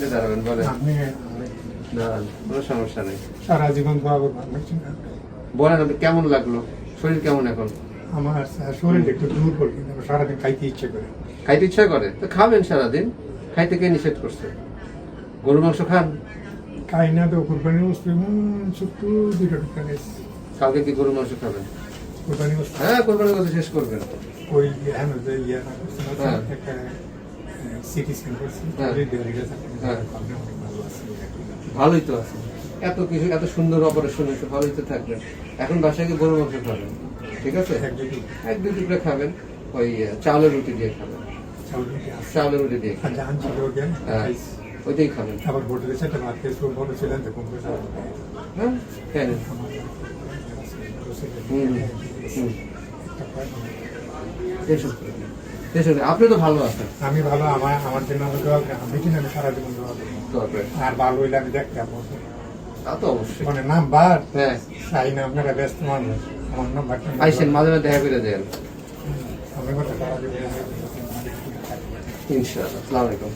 সেটা দাঁড়াবেন বলেন। দাঁড়ান কোনো সমস্যা নেই। সারা জীবন দোয়া করবেন বুঝছেন বলেন আপনি কেমন লাগল? শরীর কেমন এখন? আমার শরীরটা একটু দুর্বল কিন্তু সারাদিন খাইতে ইচ্ছে করে। খাইতে ইচ্ছা করে? তো খাবেন সারাদিন। খাইতে কে নিষেধ করছে? গরু মাংস খান? খাই না তো কোরবানি বস্তু ছোট্ট দুইটা টুকরা কালকে কি গরু মাংস খাবেন? কোরবানি বস্তু? হ্যাঁ কোরবানির কথা শেষ করবেন। ওই হ্যাঁ ইয়ে হ্যাঁ। সিটি স্ক্যান করছি হ্যাঁ। হ্যাঁ। ভালোই তো আছে। এত কিছু এত সুন্দর অপারেশন হয়েছে ভালোই তো থাকবেন এখন বাসায় গিয়ে মাংস খাবেন ঠিক আছে? এক দুই টুকরা। খাবেন ওই আহ, চাউলের রুটি দিয়ে খাবেন। চাউলের রুটি দিয়ে হ্যাঁ। ওইটাই আবার হোটেলে খুব ভালো ছিলেন তো। হ্যাঁ? কেন। হুম হুম। এসব এসব। আপনি তো ভালো আছেন। আমি ভালো আমার আমার জন্য আমি কিনা আমি সারা জীবন আর ভালো হইলে আমি দেখতে তা তো অবশ্যই। মানে নাম্বার? হ্যাঁ। চাই না আপনারা ব্যস্ত মানুষ। আমার নাম্বারটা আইসেন মাঝে মাঝে দেখা করে দেন। আমি কথা সারা জীবন ইনশাআল্লাহ আসসালামু আলাইকুম।